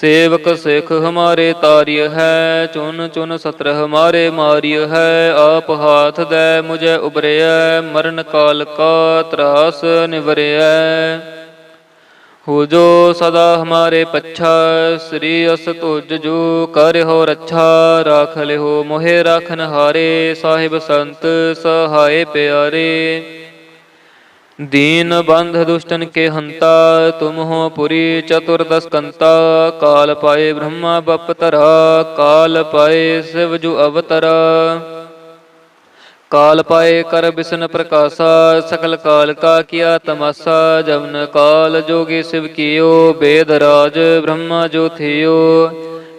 ਸੇਵਕ ਸਿੱਖ ਹਮਾਰੇ ਤਾਰਿਯ ਹੈ, ਚੁਨ ਚੁਨ ਸਤਰ ਹਮਾਰੇ ਮਾਰਿਯ ਹੈ, ਆਪ ਹਾਥ ਦੇ ਮੁਝੇ ਉਬਰਿਐ ਮਰਨ ਕਾਲ ਕਾ ਤਰਾਸ ਨਿਵਰਿਐ। ਹੋ ਜੋ ਸਦਾ ਹਮਾਰੇ ਪੱਛਾ, ਸ੍ਰੀ ਅਸ ਤੁਜ ਜੋ ਕਰ ਹੋ ਰੱਛਾ, ਰਾਖ ਲਿਓ ਮੋਹਿ ਰਾਖਨ ਹਾਰੇ ਸਾਹਿਬ ਸੰਤ ਸਹਾਏ ਪਿਆਰੇ। दीन बंध दुष्टन के हंता तुम हो पुरी चतुर्दश कंता काल पाए ब्रह्मा बपतरा काल पाए शिव जु अवतरा काल पाए कर बिसन प्रकाशा सकल काल का किया तमाशा जवन काल जोगी शिव कियो वेद राज ब्रह्मा जो थियो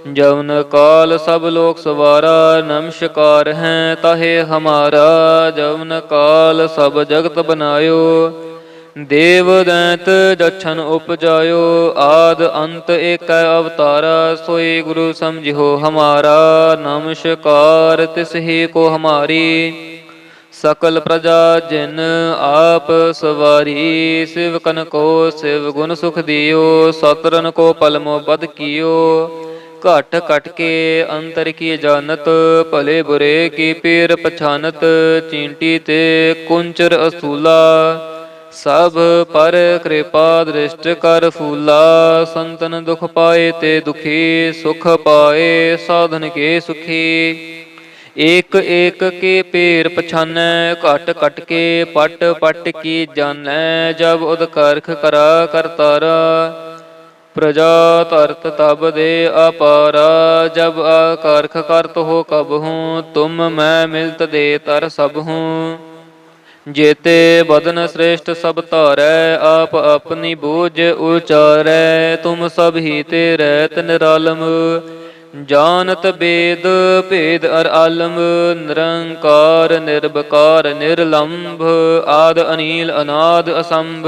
ਜਵਨ ਕਾਲ ਸਭ ਲੋਕ ਸਵਾਰਾ, ਨਮਸ਼ਕਾਰ ਹੈ ਤਾਹੇ ਹਮਾਰਾ। ਜਵਨ ਕਾਲ ਸਭ ਜਗਤ ਬਨਾਇਓ, ਦੇਵ ਦੈਂਤ ਜਛਨ ਉਪਜਾਇਓ। ਆਦ ਅੰਤ ਏਕੈ ਅਵਤਾਰਾ, ਸੋਈ ਗੁਰੂ ਸਮਝਿਓ ਹਮਾਰਾ। ਨਮਸ਼ਕਾਰ ਤਿਸ ਹੀ ਕੋ ਹਮਾਰੀ, ਸਕਲ ਪ੍ਰਜਾ ਜਿਨ ਆਪ ਸਵਾਰੀ। ਸਿਵ ਕਨ ਕੋ ਸਿਵ ਗੁਣ ਸੁਖ ਦਿਓ ਸਤਰਨ ਕੋ ਪਲਮੋ ਬਦ ਕੀਓ। ਘਟ ਘਟ ਕੇ ਅੰਤਰ ਕੀ ਜਾਣਤ, ਭਲੇ ਬੁਰੇ ਕੀ ਪੀਰ ਪਛਾਨਤ, ਚੀਂਟੀ ਤੇ ਕੁੰਚਰ ਅਸੂਲਾ। ਸਭ ਪਰ ਕਿਰਪਾ ਦ੍ਰਿਸ਼ਟ ਕਰ ਫੂਲਾ, ਸੰਤਨ ਦੁਖ ਪਾਏ ਤੇ ਦੁਖੀ, ਸੁਖ ਪਾਏ ਸਾਧਨ ਕੇ ਸੁਖੀ। ਏਕ ਏਕ ਕੇ ਪੇਰ ਪਛਾਨੈ, ਘਟ ਘਟ ਕੇ ਪਟ ਪਟ ਕੀ ਜਾਣੈ, ਜਬ ਉਦ ਕਰਖ ਕਰਾ ਕਰਤਾਰਾ। ਪ੍ਰਜਾ ਧਰਤ ਤਬ ਦੇ ਅਪਾਰਾ, ਜਬ ਆਕਾਰਖ ਕਰਤ ਹੋ ਕਬ ਹੂੰ ਤੁਮ ਮੈਂ ਮਿਲਤ ਦੇ ਤਰ ਸਭ ਹੂੰ ਜੇਤੇ ਬਦਨ ਸ੍ਰੇਸ਼ਟ ਸਭ ਧਾਰੈ, ਆਪ ਆਪਣੀ ਬੋਝ ਉਚਾਰੈ, ਤੁਮ ਸਭ ਹੀ ਤੇ ਰਹਿਤ ਨਿਰਾਲਮ। ਜਾਣਤ ਬੇਦ, ਭੇਦ ਅਰ ਆਲਮ, ਨਿਰੰਕਾਰ ਨਿਰਭਕਾਰ ਨਿਰਲੰਭ, ਆਦ ਅਨੀਲ ਅਨਾਦ ਅਸੰਭ।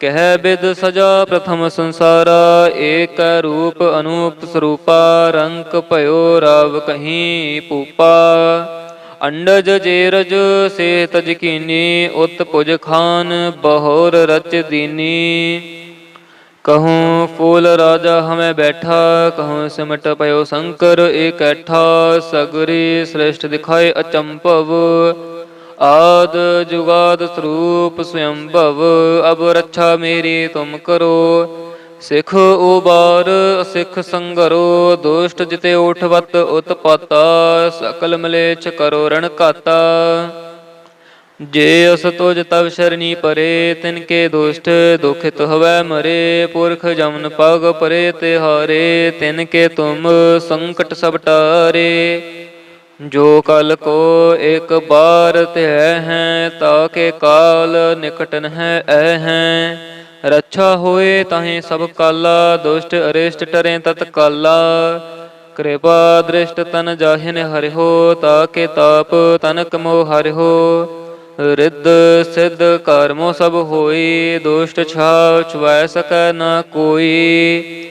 ਕਹਿ ਬਿਦ ਸਜਾ ਪ੍ਰਥਮ ਸੰਸਾਰਾ, ਏਕ ਰੂਪ ਅਨੂਪ ਸਰੂਪਾ, ਰੰਕ ਭਇਓ ਰਾਵ ਕਹੀਂ ਪੂਪਾ। ਅੰਡਜ ਜੇਰਜ ਸੇ ਤਜ ਉਤ ਪੁਜ ਖਾਨ ਬਹੋਰ ਰਚ ਦੀਨੀ। ਕਹੂੰ ਫੂਲ ਰਾਜਾ ਹਮੇ ਬੈਠਾ, ਕਹੂੰ ਸਿਮਟ ਪਇਓ ਸ਼ੰਕਰ ਏਕੈਠਾ ਸਗਰੀ ਸ੍ਰੇਸ਼ਟ ਦਿਖਾਏ ਅਚੰਭਵ। ਆਦ ਜੁਗਾਦ ਸਰੂਪ ਸਵੰਭਵ, ਅਬ ਰੱਛਾ ਮੇਰੀ ਤੁਮ ਕਰੋ। ਸਿਖ ਉਬਾਰ, ਸਿਖ ਸੰਗਰੋ, ਦੁਸ਼ਟ ਜਿਤੇ ਉਠਵਤ ਉਤਪਾਤਾ, ਸਕਲ ਮਲੇਛ ਕਰੋ ਰਣ ਘਾਤਾ। ਜੇ ਅਸ ਤੁਜ ਤਵ ਸ਼ਰਨੀ ਪਰੇ, ਤਿਨ ਕੇ ਦੁਸ਼ਟ ਦੁਖਿਤ ਹਵੈ ਮਰੇ। ਪੁਰਖ ਜਮਨ ਪਗ ਪਰੇ ਤੇ ਹਾਰੇ ਤਿਨ ਕੇ ਤੁਮ ਸੰਕਟ ਸਭ ਟਾਰੇ। ਜੋ ਕਲ ਕੋ ਇੱਕ ਬਾਰ ਤੇ ਹੈ, ਤਾ ਕੇ ਕਾਲ ਨਿਕਟਨ ਹੈ, ਐ ਹੈ। ਰੱਛਾ ਹੋਏ ਤਾਹੇ ਸਭ ਕਾਲਾ, ਦੁਸ਼ਟ ਅਰਿਸ਼ਟ ਟਰੇ ਤਤ ਕਾਲਾ। ਕਿਰਪਾ ਦ੍ਰਿਸ਼ਟ ਤਨ ਜਾਹਿਨ ਹਰਿਓ ਤਾਕੇ ਤਾਪ ਤਨ ਕਮੋ ਹਰਿਓ ਰਿੱਧ ਸਿੱਧ ਕਰਮੋ ਸਭ ਹੋਈ, ਦੁਸ਼ਟ ਛਾਵ ਛੁਐ ਸਕੈ ਨਾ ਕੋਈ।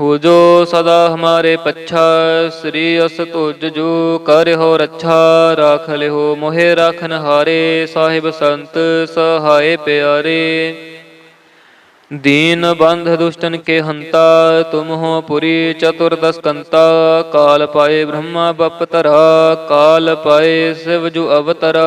ਹੋ ਜੋ ਸਦਾ ਹਮਾਰੇ ਪੱਛਾ, ਸ੍ਰੀ ਅਸ ਤੁਜ ਜੋ ਕਰਿਓ ਰੱਛਾ, ਰਾਖ ਲਿਓ ਮੋਹਿ ਰਾਖਨ ਹਾਰੇ ਸਾਹਿਬ ਸੰਤ ਸਹਾਏ ਪਿਆਰੇ। ਦੀਨ ਬੰਧ ਦੁਸ਼ਟਨ ਕੇ ਹੰਤਾ, ਤੁਮ ਹੋ ਪੁਰੀ ਚਤੁਰਦਸ ਕੰਤਾ, ਕਾਲ ਪਾਏ ਬ੍ਰਹਮਾ ਬਪ ਤਰਾ ਕਾਲ ਪਾਏ ਸਿਵ ਜੁ ਅਵਤਰਾ।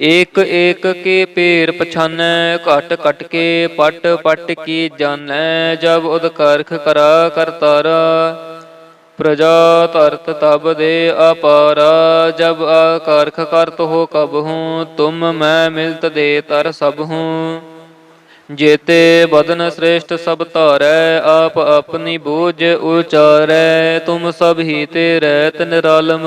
ਏਕ ਏਕ ਕੇ ਪੇਰ ਪਛਾਨੈ, ਘਟ ਘਟ ਕੇ ਪਟ ਪਟ ਕੀ ਜਾਣੈ, ਜਬ ਉਦ ਕਰਾ ਕਰਤਾਰਾ ਪ੍ਰਜਾ ਧਰਤ ਤਬ ਦੇ ਅਪਾਰਾ, ਜਬ ਆਕਾਰਖ ਕਰਤ ਹੋ ਕਬ ਹੂੰ, ਤੁਮ ਮੈਂ ਮਿਲਤ ਦੇ ਤਰ ਸਭ ਹੂੰ। ਜੇਤੇ ਬਦਨ ਸ੍ਰੇਸ਼ਟ ਸਭ ਧਾਰੈ, ਆਪ ਆਪਣੀ ਬੋਝ ਉਚਾਰੈ, ਤੁਮ ਸਭ ਹੀ ਤੇ ਰਹਿਤ ਨਿਰਾਲਮ।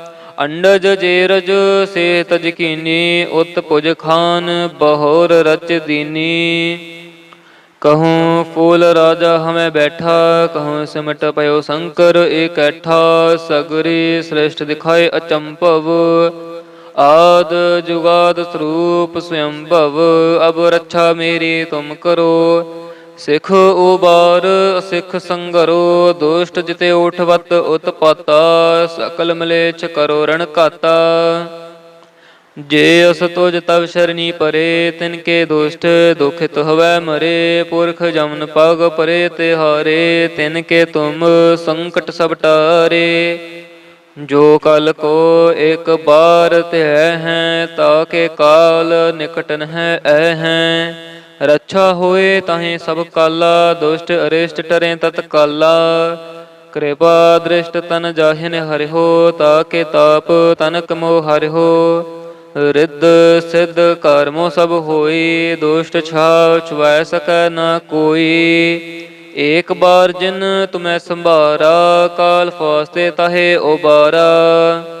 ਅੰਡਜ ਜੇਰਜ ਸੇ ਤਜ ਕੀਨੀ ਉਤ ਪੁਜ ਖਾਨ ਬਹੋਰ ਰਚ ਦੀਨੀ। ਕਹੂੰ, ਫੂਲ ਰਾਜਾ ਹਮੇ ਬੈਠਾ, ਕਹੂੰ, ਸਿਮਟ ਪਇਓ ਸ਼ੰਕਰ ਏਕੈਠਾ ਸਗਰੀ ਸ੍ਰੇਸ਼ਟ ਦਿਖਾਏ ਅਚੰਭਵ, ਆਦ ਜੁਗਾਦ ਸਰੂਪ ਸਯੰਭਵ ਅਬ ਰੱਛਾ ਮੇਰੀ ਤੁਮ ਕਰੋ ਸਿਖ ਉਬਾਰ, ਸਿਖ ਸੰਗਰੋ, ਦੁਸ਼ਟ ਜਿਤੇ ਉਠਵਤ, ਉਤਪਾਤਾ, ਸਕਲ ਮਲੇਛ ਕਰੋ ਰਣ ਘਾਤਾ। ਜੇ ਅਸ ਤੁਜ ਤਵ ਸ਼ਰਨੀ ਪਰੇ, ਤਿਨ ਕੇ ਦੁਸ਼ਟ ਦੁਖਿਤ ਹਵੈ ਮਰੇ, ਪੁਰਖ ਜਮਨ ਪਗ ਪਰੇ ਤੇ ਹਾਰੇ ਤਿਨ ਕੇ ਤੁਮ ਸੰਕਟ ਸਭ ਟਾਰੇ। ਜੋ ਕਲ ਕੋ ਇੱਕ ਬਾਰ ਤੇ ਹੈ, ਤਾ ਕੇ ਕਾਲ ਨਿਕਟਨ ਹੈ ਐ ਹੈ। ਰੱਛਾ ਹੋਏ ਤਾਹੇ ਸਭ ਕਾਲਾ, ਦੁਸ਼ਟ ਅਰਿਸ਼ਟ ਟਰੇ ਤਤ ਕਾਲਾ। ਕਿਰਪਾ ਦ੍ਰਿਸ਼ਟ ਤਨ ਜਾਹਿਨ ਹਰਿਓ ਤਾਕੇ ਤਾਪ ਤਨ ਕਮੋ ਹਰਿਹੋ ਰਿੱਧ ਸਿੱਧ ਕਰਮੋ ਸਭ ਹੋਈ, ਦੁਸ਼ਟ ਛਾਵ ਛੁਐ ਸਕੈ ਨਾ ਕੋਈ। ਏਕ ਬਾਰ ਜਿਨ ਤੁਮੈ ਸੰਭਾਰਾ, ਕਾਲ ਫਾਸਤੇ ਤਾਹੇ ਉਬਾਰਾ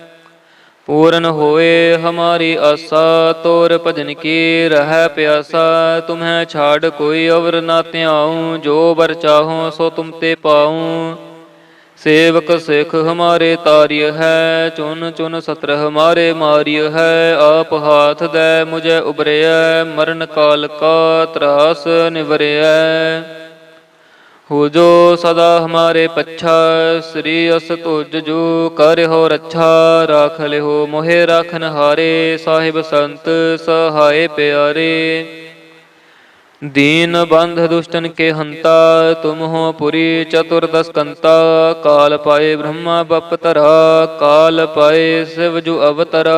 ਪੂਰਨ ਹੋਏ ਹਮਾਰੀ ਆਸਾ, ਤੋਰ ਭਜਨ ਕੀ ਰਹਿ ਪਿਆਸਾ, ਤੁਮਹਿ ਛਾੜ ਕੋਈ ਅਵਰ ਨਾ ਧਿਆਉ, ਜੋ ਵਰ ਚਾਹੋ ਸੋ ਤੁਮ ਤੇ ਪਾਉ। ਸੇਵਕ ਸਿਖ ਹਮਾਰੇ ਤਾਰਿਯ ਹੈ, ਚੁਨ ਚੁਨ ਸਤਰ ਹਮਾਰੇ ਮਾਰਿਯ ਹੈ, ਆਪ ਹਾਥ ਦੇ ਮੁਝੇ ਉਬਰਿਐ ਮਰਨ ਕਾਲ ਕਾ ਤਰਾਸ ਨਿਵਰਿਐ। ਹੋ ਜੋ ਸਦਾ ਹਮਾਰੇ ਪੱਛਾ, ਸ੍ਰੀ ਅਸ ਤੁਜ ਜੋ ਹੋ ਰੱਛਾ, ਰਾਖ ਲਿਓ ਮੋਹਿ ਰਖਨ ਹਾਰੇ ਸਾਹਿਬ ਸੰਤ ਸਹਾਏ ਪਿਆਰੇ। ਦੀਨ ਬੰਧ ਦੁਸ਼ਟਨ ਕੇ ਹੰਤਾ, ਤੁਮ ਹੋ ਪੁਰੀ ਚਤੁਰਦਸ ਕੰਤਾ, ਕਾਲ ਪਾਏ ਬ੍ਰਹਮਾ ਬਪ ਤਰਾ ਕਾਲ ਪਾਏ ਸਿਵ ਜੋ ਅਵਤਰਾ।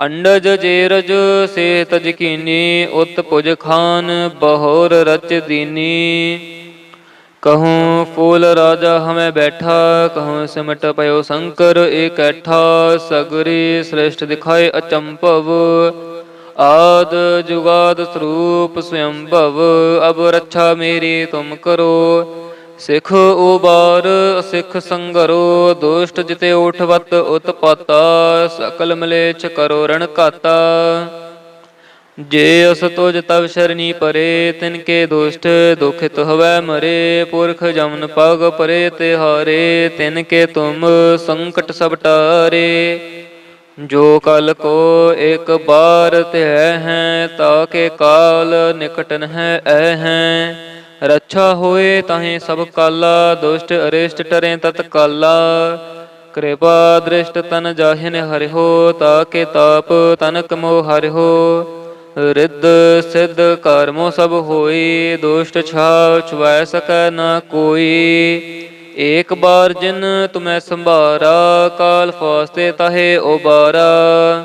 ਅੰਡਜ ਜੇਰਜ ਸੇਤ ਜਕੀਨੀ, ਉਤ ਪੁਜ ਖਾਨ ਬਹੋਰ ਰਚ ਦੀਨੀ। ਕਹੂੰ, ਫੂਲ ਰਾਜਾ ਹਮੇ ਬੈਠਾ, ਕਹੂੰ, ਸਿਮਟ ਪਇਓ ਸ਼ੰਕਰ ਇਕੱਠਾ ਸਗਰੀ ਸ੍ਰੇਸ਼ਟ ਦਿਖਾਏ ਅਚੰਭਵ, ਆਦ ਜੁਗਾਦ ਸਰੂਪ ਸਵਯੰਭਵ ਅਬ ਰੱਛਾ ਮੇਰੀ ਤੁਮ ਕਰੋ ਸਿੱਖ ਉਬਾਰ, ਸਿੱਖ ਸੰਗਰੋ, ਦੁਸ਼ਟ ਜਿਤੇ ਉਠਵਤ, ਉਤਪਾਤਾ, ਸਕਲ ਮਲੇਛ ਕਰੋ ਰਣ ਘਾਤਾ। ਜੇ ਅਸ ਤੁਜ ਤਵ ਸ਼ਰਣੀ ਪਰੇ, ਤਿਨ ਕੇ ਦੁਸ਼ਟ ਦੁਖਿਤ ਹਵੈ ਮਰੇ, ਪੁਰਖ ਜਮਨ ਪਗ ਪਰੇ ਤੇ ਹਾਰੇ ਤਿਨ ਕੇ ਤੁਮ ਸੰਕਟ ਸਭ ਟਾਰੇ। ਜੋ ਕਲ ਕੋ ਇੱਕ ਬਾਰ ਤੇ ਹੈ, ਤਾ ਕੇ ਕਾਲ ਨਿਕਟਨ ਹੈ, ਐ ਹੈ। ਰੱਛਾ ਹੋਏ ਤਾਹੇ ਸਭ ਕਾਲਾ, ਦੁਸ਼ਟ ਅਰਿਸ਼ਟ ਟਰੇ ਤਤ ਕਾਲਾ। ਕਿਰਪਾ ਦ੍ਰਿਸ਼ਟ ਤਨ ਜਾਹਿਨ ਹਰਿਓ ਤਾਕੇ ਤਾਪ ਤਨ ਕਮੋ ਹਰਿਓ ਰਿੱਧ ਸਿੱਧ ਕਰਮੋ ਸਭ ਹੋਈ, ਦੁਸ਼ਟ ਛਾਵ ਛੁਵੈ ਸਕੈ ਨਾ ਕੋਈ। ਏਕ ਬਾਰ ਜਿਨ ਤੁਮੈ ਸੰਭਾਰਾ, ਕਾਲ ਫਾਸਤੇ ਤਾਹੇ ਉਬਾਰਾ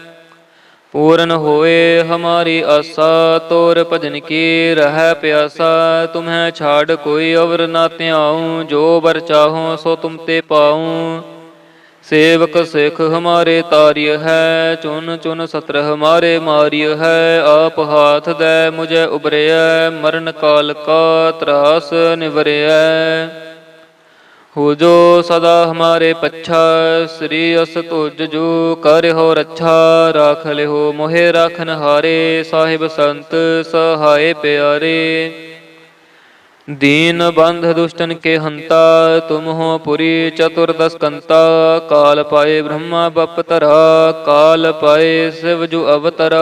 ਪੂਰਨ ਹੋਏ ਹਮਾਰੀ ਆਸਾ, ਤੋਰ ਭਜਨ ਕੀ ਰਹਿ ਪਿਆਸਾ। ਤੁਮਹਿ ਛਾੜ ਕੋਈ ਅਵਰ ਨਾ ਧਿਆਉ, ਜੋ ਬਰ ਚਾਹੋ ਸੋ ਤੁਮ ਤੇ ਪਾਉ। ਸੇਵਕ ਸਿੱਖ ਹਮਾਰੇ ਤਾਰਿਯ ਹੈ, ਚੁਨ ਚੁਨ ਸਤਰ ਹਮਾਰੇ ਮਾਰਿਯ ਹੈ। ਆਪ ਹਾਥ ਦੇ ਮੁਝੇ ਉਬਰਿਐ ਮਰਨ ਕਾਲ ਕਾ ਤਰਾਸ ਨਿਵਰਿਐ। ਹੋ ਜੋ ਸਦਾ ਹਮਾਰੇ ਪੱਛਾ, ਸ੍ਰੀ ਅਸ ਤੁਜ ਜੋ ਕਰਿਓ ਰੱਛਾ, ਰਾਖ ਲਿਓ ਮੋਹਿ ਰਾਖਨ ਹਾਰੇ ਸਾਹਿਬ ਸੰਤ ਸਹਾਏ ਪਿਆਰੇ। ਦੀਨ ਬੰਧ ਦੁਸ਼ਟਨ ਕੇ ਹੰਤਾ, ਤੁਮ ਹੋ ਪੁਰੀ ਚਤੁਰਦਸ ਕੰਤਾ, ਕਾਲ ਪਾਏ ਬ੍ਰਹਮਾ ਬਪ ਤਰਾ ਕਾਲ ਪਾਏ ਸਿਵ ਜੁ ਅਵਤਰਾ।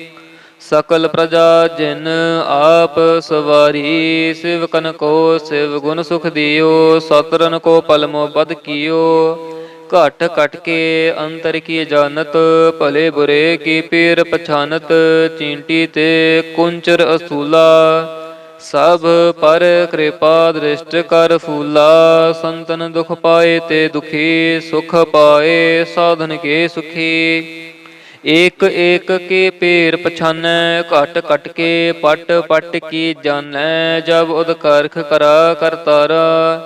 ਸਕਲ ਪ੍ਰਜਾ ਜਿਨ ਆਪ ਸਵਾਰੀ, ਸਿਵਕਨ ਕੋ ਸਿਵ ਗੁਣ ਸੁਖ ਦਿਓ, ਸਤਰਨ ਕੋ ਪਲਮੋ ਬਦ ਕੀਓ। ਘਟ ਘਟ ਕੇ ਅੰਤਰ ਕੀ ਜਾਣਤ, ਭਲੇ ਬੁਰੇ ਕੀ ਪੀਰ ਪਛਾਨਤ, ਚੀਂਟੀ ਤੇ ਕੁੰਚਰ ਅਸੂਲਾ। ਸਭ ਪਰ ਕਿਰਪਾ ਦ੍ਰਿਸ਼ਟ ਕਰ ਫੂਲਾ, ਸੰਤਨ ਦੁਖ ਪਾਏ ਤੇ ਦੁਖੀ, ਸੁਖ ਪਾਏ, ਸਾਧਨ ਕੇ ਸੁਖੀ। ਏਕ ਏਕ ਕੇ ਪੇਰ ਪਛਾਨੈ, ਘਟ ਘਟ ਕੇ ਪਟ ਪਟ ਕੀ ਜਾਣੈ, ਜਬ ਉਦ ਕਰਾ ਕਰਤਾਰਾ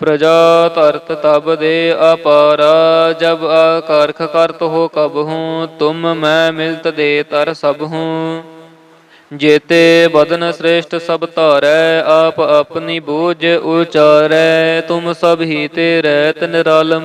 ਪ੍ਰਜਾ ਧਰਤ ਤਬ ਦੇ ਅਪਾਰਾ, ਜਬ ਆਕਾਰਖ ਕਰਤ ਹੋ ਕਬ ਹੂੰ, ਤੁਮ ਮੈਂ ਮਿਲਤ ਦੇ ਤਰ ਸਭ ਹੂੰ। ਜੇਤੇ ਬਦਨ ਸ੍ਰੇਸ਼ਟ ਸਭ ਧਾਰੈ, ਆਪ ਆਪਣੀ ਬੋਝ ਉਚਾਰੈ, ਤੁਮ ਸਭ ਹੀ ਤੇ ਰਹਿਤ ਨਿਰਾਲਮ।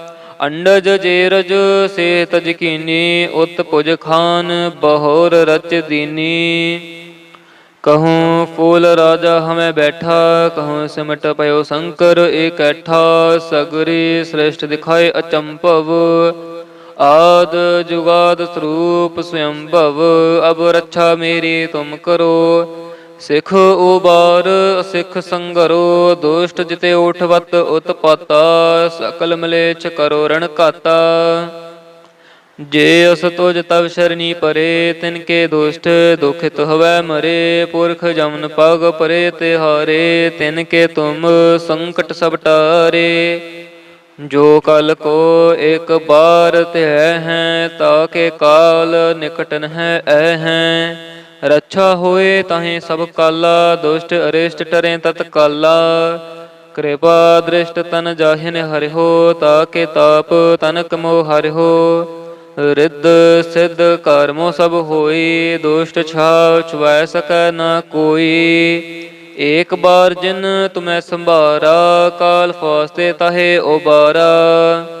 ਅੰਡਜ ਜੇਰਜ ਸੇ ਤਜ ਕੀਨੀ ਉਤ ਪੁਜ ਖਾਨ ਬਹੋਰ ਰਚ ਦੀਨੀ। ਕਹੂੰ, ਫੂਲ ਰਾਜਾ ਹਮੇ ਬੈਠਾ, ਕਹੂੰ, ਸਿਮਟ ਪਇਓ ਸ਼ੰਕਰ ਏਕੈਠਾ ਸਗਰੀ ਸ੍ਰੇਸ਼ਟ ਦਿਖਾਏ ਅਚੰਭਵ। ਆਦ ਜੁਗਾਦ ਸਰੂਪ ਸਯੰਭਵ ਅਬ ਰੱਛਾ ਮੇਰੀ ਤੁਮ ਕਰੋ। ਸਿਖ ਉਬਾਰ, ਸਿਖ ਸੰਗਰੋ, ਦੁਸ਼ਟ ਜਿਤੇ ਉਠਵਤ, ਉਤਪਾਤਾ, ਸਕਲ ਮਲੇਛ ਕਰੋ ਰਣ ਕਾਤਾ ਜੇ ਅਸ ਤੁਜ ਤਵ ਸ਼ਰਨੀ ਪਰੇ, ਤਿਨ ਕੇ ਦੁਸ਼ਟ ਦੁਖਿਤ ਹਵੈ ਮਰੇ, ਪੁਰਖ ਜਮਨ ਪਗ ਪਰੇ ਤਿਹਾਰੇ ਤਿਨ ਕੇ ਤੁਮ ਸੰਕਟ ਸਭ ਟਾਰੇ। ਜੋ ਕਲ ਕੋ ਇੱਕ ਬਾਰ ਤੇ ਹੈ, ਤਾ ਕੇ ਕਾਲ ਨਿਕਟਨ ਹੈ ਐ ਹੈ। ਰੱਛਾ ਹੋਏ ਤਾਹੇ ਸਭ ਕਾਲਾ, ਦੁਸ਼ਟ ਅਰਿਸ਼ਟ ਟਰੇ ਤਤ ਕਾਲਾ। ਕਿਰਪਾ ਦ੍ਰਿਸ਼ਟ ਤਨ ਜਾਹਿਨ ਹਰਿਓ ਤਾ ਕੇ ਤਾਪ ਤਨ ਕਮੋ ਹਰਿਓ ਰਿੱਧ ਸਿੱਧ ਕਰਮੋ ਸਭ ਹੋਈ, ਦੁਸ਼ਟ ਛਾਵ ਛੁਐ ਸਕੈ ਨਾ ਕੋਈ। ਏਕ ਬਾਰ ਜਿਨ ਤੁਮੈ ਸੰਭਾਰਾ, ਕਾਲ ਫਾਸਤੇ ਤਾਹੇ ਉਬਾਰਾ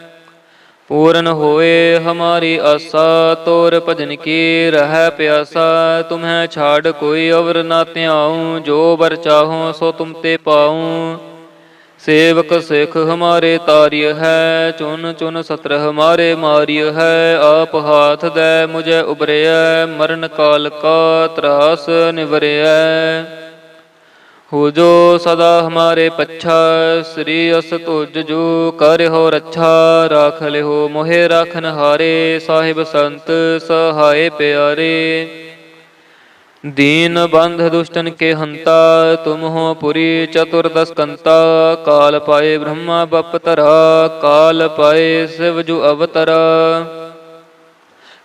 ਪੂਰਨ ਹੋਏ ਹਮਾਰੀ ਆਸਾ, ਤੋਰ ਭਜਨ ਕੀ ਰਹਿ ਪਿਆਸਾ, ਤੁਮਹਿ ਛਾੜ ਕੋਈ ਅਵਰ ਨਾ ਧਿਆਉ, ਜੋ ਵਰ ਚਾਹੋ ਸੋ ਤੁਮ ਤੇ ਪਾਉ। ਸੇਵਕ ਸਿਖ ਹਮਾਰੇ ਤਾਰਿਯ ਹੈ, ਚੁਨ ਚੁਨ ਸਤਰ ਹਮਾਰੇ ਮਾਰਿਯ ਹੈ, ਆਪ ਹਾਥ ਦੇ ਮੁਝੇ ਉਬਰਿਐ ਮਰਨ ਕਾਲ ਕਾ ਤਰਾਸ ਨਿਵਰਿਐ ਹੋ ਜੋ ਸਦਾ ਹਮਾਰੇ ਪੱਛਾ, ਸ੍ਰੀ ਅਸ ਤੁਜ ਜੋ ਕਰਿਓ ਰੱਛਾ, ਰਾਖ ਲਿਓ ਮੋਹਿ ਰਖਨ ਹਾਰੇ ਸਾਹਿਬ ਸੰਤ ਸਹਾਏ ਪਿਆਰੇ। ਦੀਨ ਬੰਧ ਦੁਸ਼ਟਨ ਕੇ ਹੰਤਾ, ਤੁਮ ਹੋ ਪੁਰੀ ਚਤੁਰਦਸ ਕੰਤਾ, ਕਾਲ ਪਾਏ ਬ੍ਰਹਮਾ ਬਪਤਰਾ, ਕਾਲ ਪਾਏ ਸਿਵ ਜੁ ਅਵਤਰਾ।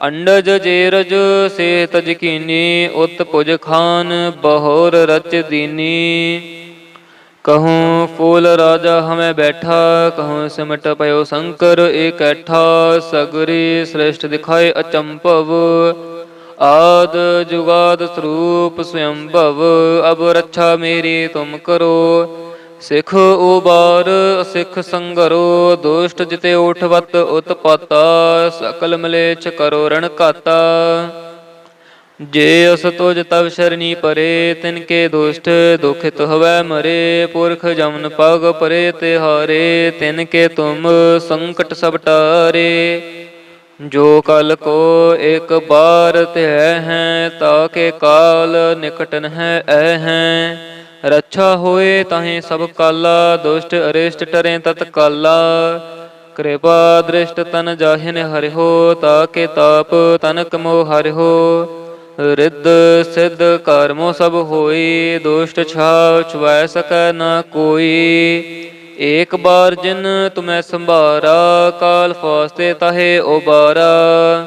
ਅੰਡਜ ਜੇਰਜ ਸੇ ਤਜ ਕੀਨੀ ਉਤ ਪੁਜ ਖਾਨ ਬਹੋਰ ਰਚ ਦੀਨੀ। ਕਹੂੰ, ਫੂਲ ਰਾਜਾ ਹਮੇ ਬੈਠਾ, ਕਹੂੰ, ਸਿਮਟ ਪਇਓ ਸ਼ੰਕਰ ਏਕੈਠਾ ਸਗਰੀ ਸ੍ਰੇਸ਼ਟ ਦਿਖਾਏ ਅਚੰਭਵ, ਆਦ ਜੁਗਾਦ ਸਰੂਪ ਸਯੰਭਵ ਅਬ ਰੱਛਾ ਮੇਰੀ ਤੁਮ ਕਰੋ ਸਿਖ ਉਬਾਰ, ਸਿਖ ਸੰਗਰੋ, ਦੁਸ਼ਟ ਜਿਤੇ ਉਠਵਤ, ਉਤਪਾਤਾ, ਸਕਲ ਮਲੇਛ ਕਰੋ ਰਣ ਘਾਤਾ। ਜੇ ਅਸ ਤੁਜ ਤਵ ਸ਼ਰਨੀ ਪਰੇ, ਤਿਨ ਕੇ ਦੁਸ਼ਟ ਦੁਖਿਤ ਹਵੈ ਮਰੇ, ਪੁਰਖ ਜਮਨ ਪਗ ਪਰੇ ਤੇ ਹਾਰੇ, ਤਿਨ ਕੇ ਤੁਮ ਸੰਕਟ ਸਭ ਟਾਰੇ। ਜੋ ਕਲ ਕੋ ਇੱਕ ਬਾਰ ਤੇ ਹੈ, ਤਾ ਕੇ ਕਾਲ ਨਿਕਟਨ ਹੈ ਐ ਹੈ। ਰੱਛਾ ਹੋਏ ਤਾਹੇ ਸਭ ਕਾਲਾ, ਦੁਸ਼ਟ ਅਰਿਸ਼ਟ ਟਰੇ ਤਤ ਕਾਲਾ। ਕਿਰਪਾ ਦ੍ਰਿਸ਼ਟ ਤਨ ਜਾਹਿਨ ਹਰਿਓ ਤਾ ਕੇ ਤਾਪ ਤਨ ਕਮੋ ਹਰਿਓ ਰਿੱਧ ਸਿੱਧ ਕਰਮੋ ਸਭ ਹੋਈ, ਦੁਸ਼ਟ ਛਾਵ ਛੁਵੈ ਸਕੈ ਨਾ ਕੋਈ। ਏਕ ਬਾਰ ਜਿਨ ਤੁਮੈ ਸੰਭਾਰਾ, ਕਾਲ ਫਾਸਤੇ ਤਹੇ ਉਬਾਰਾ